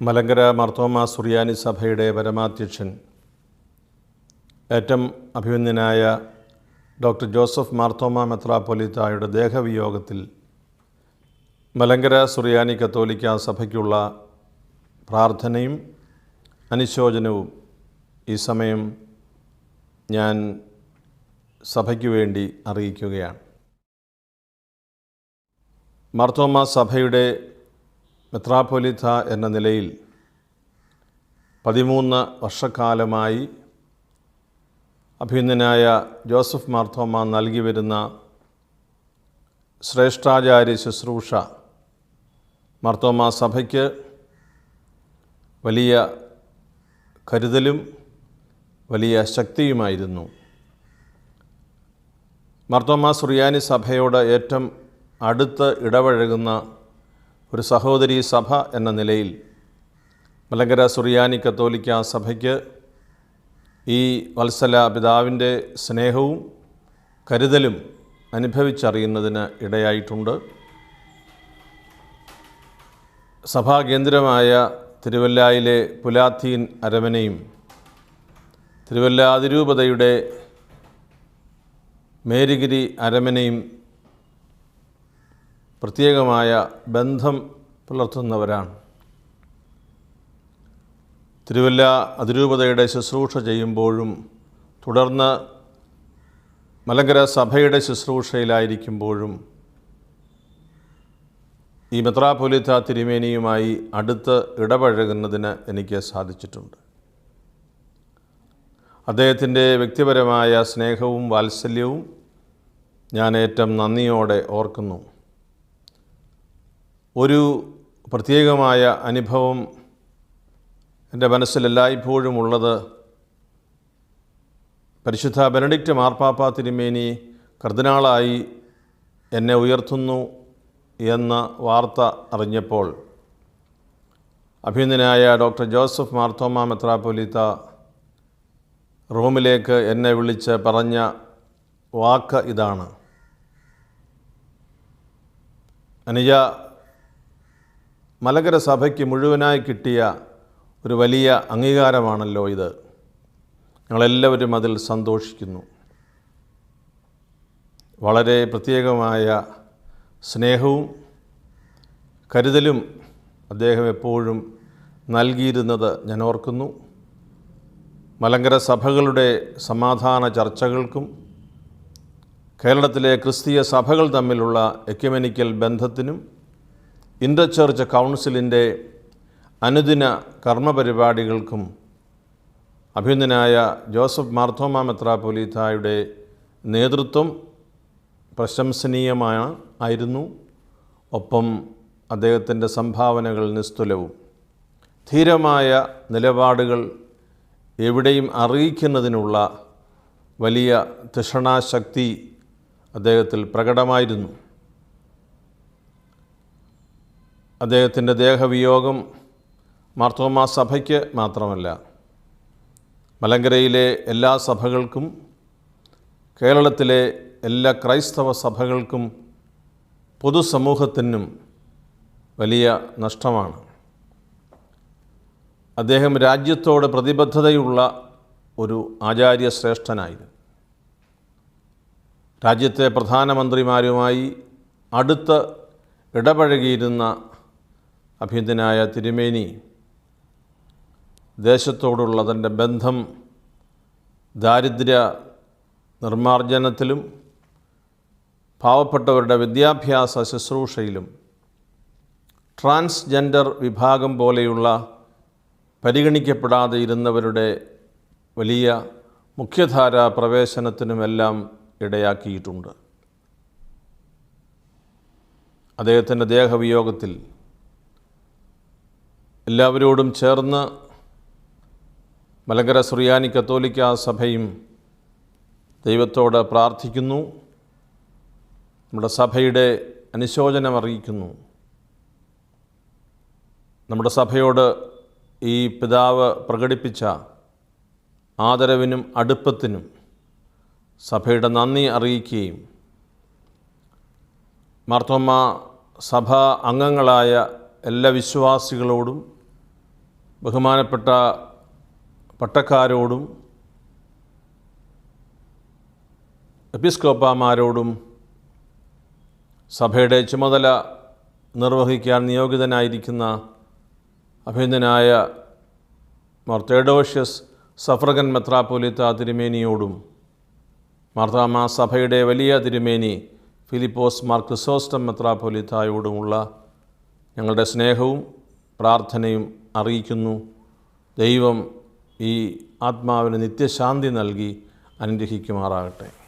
മലങ്കര മർത്തോമ സുറിയാനി സഭയുടെ പരമാധ്യക്ഷൻ ഏറ്റവും അഭിമന്യനായ ഡോക്ടർ ജോസഫ് മാർത്തോമ മെത്രാപ്പൊലിത്തായുടെ ദേഹവിയോഗത്തിൽ മലങ്കര സുറിയാനി കത്തോലിക്ക സഭയ്ക്കുള്ള പ്രാർത്ഥനയും അനുശോചനവും ഈ സമയം ഞാൻ സഭയ്ക്ക് വേണ്ടി അറിയിക്കുകയാണ്. മാർത്തോമ സഭയുടെ മെത്രാപ്പൊലിത്ത എന്ന നിലയിൽ പതിമൂന്ന് വർഷക്കാലമായി അഭിന്നനായ ജോസഫ് മാർത്തോമ നൽകി വരുന്ന ശ്രേഷ്ഠാചാര്യ ശുശ്രൂഷ മാർത്തോമ സഭയ്ക്ക് വലിയ കരുതലും വലിയ ശക്തിയുമായിരുന്നു. മാർത്തോമ സുറിയാനി സഭയോട് ഏറ്റവും അടുത്ത് ഇടപഴകുന്ന ഒരു സഹോദരി സഭ എന്ന നിലയിൽ മലങ്കര സുറിയാനി കത്തോലിക്ക സഭയ്ക്ക് ഈ വത്സല പിതാവിന്റെ സ്നേഹവും കരുതലും അനുഭവിച്ചറിയുന്നതിന് ഇടയായിട്ടുണ്ട്. സഭാകേന്ദ്രമായ തിരുവല്ലായിലെ പുലാത്തീൻ അരമനയും തിരുവല്ല അതിരൂപതയുടെ മേരിഗിരി അരമനയും പ്രത്യേകമായ ബന്ധം പുലർത്തുന്നവരാണ്. തിരുവല്ല അതിരൂപതയുടെ ശുശ്രൂഷ ചെയ്യുമ്പോഴും തുടർന്ന് മലങ്കര സഭയുടെ ശുശ്രൂഷയിലായിരിക്കുമ്പോഴും ഈ മെത്രാപൊലിത്ത തിരുമേനിയുമായി അടുത്ത് ഇടപഴകുന്നതിന് എനിക്ക് സാധിച്ചിട്ടുണ്ട്. അദ്ദേഹത്തിന്റെ വ്യക്തിപരമായ സ്നേഹവും വാത്സല്യവും ഞാൻ ഏറ്റവും നന്ദിയോടെ ഓർക്കുന്നു. ഒരു പ്രത്യേകമായ അനുഭവം എന്റെ മനസ്സിലെല്ലായ്പ്പോഴും ഉള്ളത്. പരിശുദ്ധ ബെനഡിക്റ്റ് മാർപ്പാപ്പ തിരുമേനി കർദിനാളായി എന്നെ ഉയർത്തുന്നു എന്ന വാർത്ത അറിഞ്ഞപ്പോൾ അഭിനന്ദനായ ഡോക്ടർ ജോസഫ് മാർത്തോമ മെത്രാപ്പൊലിത്ത റോമിലേക്ക് എന്നെ വിളിച്ച് പറഞ്ഞ വാക്ക് ഇതാണ്. അനുജ മലകര സഭയ്ക്ക് മുഴുവനായി കിട്ടിയ ഒരു വലിയ അംഗീകാരമാണല്ലോ ഇത്. ഞങ്ങളെല്ലാവരും അതിൽ സന്തോഷിക്കുന്നു. വളരെ പ്രത്യേകമായ സ്നേഹവും കരുതലും അദ്ദേഹം എപ്പോഴും നൽകിയിരുന്നത് ഞാൻ ഓർക്കുന്നു. മലങ്കര സഭകളുടെ സമാധാന ചർച്ചകൾക്കും കേരളത്തിലെ ക്രിസ്തീയ സഭകൾ തമ്മിലുള്ള എക്യുമെനിക്കൽ ബന്ധത്തിനും ഇന്റർ ചർച്ച് കൗൺസിലിന്റെ അനുദിന കർമ്മപരിപാടികൾക്കും അഭിനന്ദനായ ജോസഫ് മാർത്തോമ മെത്രാപ്പൊലീത്തായുടെ നേതൃത്വം പ്രശംസനീയമായ ആയിരുന്നു. ഒപ്പം അദ്ദേഹത്തിന്റെ സംഭാവനകൾ നിസ്തുലവും. ധീരമായ നിലപാടുകൾ എവിടെയും അറിയിക്കുന്നതിനുള്ള വലിയ തൃഷണാശക്തി അദ്ദേഹത്തിൽ പ്രകടമായിരുന്നു. അദ്ദേഹത്തിന്റെ ദേഹവിയോഗം മാർത്തോമാ സഭയ്ക്ക് മാത്രമല്ല മലങ്കരയിലെ എല്ലാ സഭകൾക്കും കേരളത്തിലെ എല്ലാ ക്രൈസ്തവ സഭകൾക്കും പൊതുസമൂഹത്തിനും വലിയ നഷ്ടമാണ്. അദ്ദേഹം രാജ്യത്തോട് പ്രതിബദ്ധതയുള്ള ഒരു ആചാര്യശ്രേഷ്ഠനായിരുന്നു. രാജ്യത്തെ പ്രധാനമന്ത്രിമാരുമായി അടുത്ത് ഇടപഴകിയിരുന്ന അഭ്യന്തനായ തിരുമേനി ദേശത്തോടുള്ള തന്റെ ബന്ധം ദാരിദ്ര്യ നിർമ്മാർജനത്തിലും പാവപ്പെട്ടവരുടെ വിദ്യാഭ്യാസ ശുശ്രൂഷയിലും ട്രാൻസ്ജെൻഡർ വിഭാഗം പോലെയുള്ള പരിഗണിക്കപ്പെടാതെ ഇരുന്നവരുടെ വലിയ മുഖ്യധാരാ പ്രവേശനത്തിനുമെല്ലാം ഇടയാക്കിയിട്ടുണ്ട്. അദ്ദേഹത്തിന്റെ ദേഹവിയോഗത്തിൽ എല്ലാവരോടും ചേർന്ന് മലങ്കര സുറിയാനി കത്തോലിക്ക സഭയും ദൈവത്തോട് പ്രാർത്ഥിക്കുന്നു. നമ്മുടെ സഭയുടെ അനുശോചനം അറിയിക്കുന്നു. നമ്മുടെ സഭയോട് ഈ പിതാവ് പ്രകടിപ്പിച്ച ആദരവിനും അടുപ്പത്തിനും സഭയുടെ നന്ദി അറിയിക്കുകയും മാർത്തോമ്മ സഭാ അംഗങ്ങളായ എല്ലാ വിശ്വാസികളോടും ബഹുമാനപ്പെട്ട പട്ടക്കാരോടും എപ്പിസ്കോപ്പാമാരോടും സഭയുടെ ചുമതല നിർവഹിക്കാൻ നിയോഗിതനായിരിക്കുന്ന അഭിനന്ദനായ മർത്തേഡോഷ്യസ് സഫ്രഗൻ മെത്രാപ്പൊലിത്ത തിരുമേനിയോടും മാർത്താമ സഭയുടെ വലിയ തിരുമേനി ഫിലിപ്പോസ് മാർക്കിസോസ്റ്റം മെത്രാപ്പൊലിത്തായോടുമുള്ള ഞങ്ങളുടെ സ്നേഹവും പ്രാർത്ഥനയും അറിയിക്കുന്നു. ദൈവം ഈ ആത്മാവിന് നിത്യശാന്തി നൽകി അനുഗ്രഹിക്കുമാറാകട്ടെ.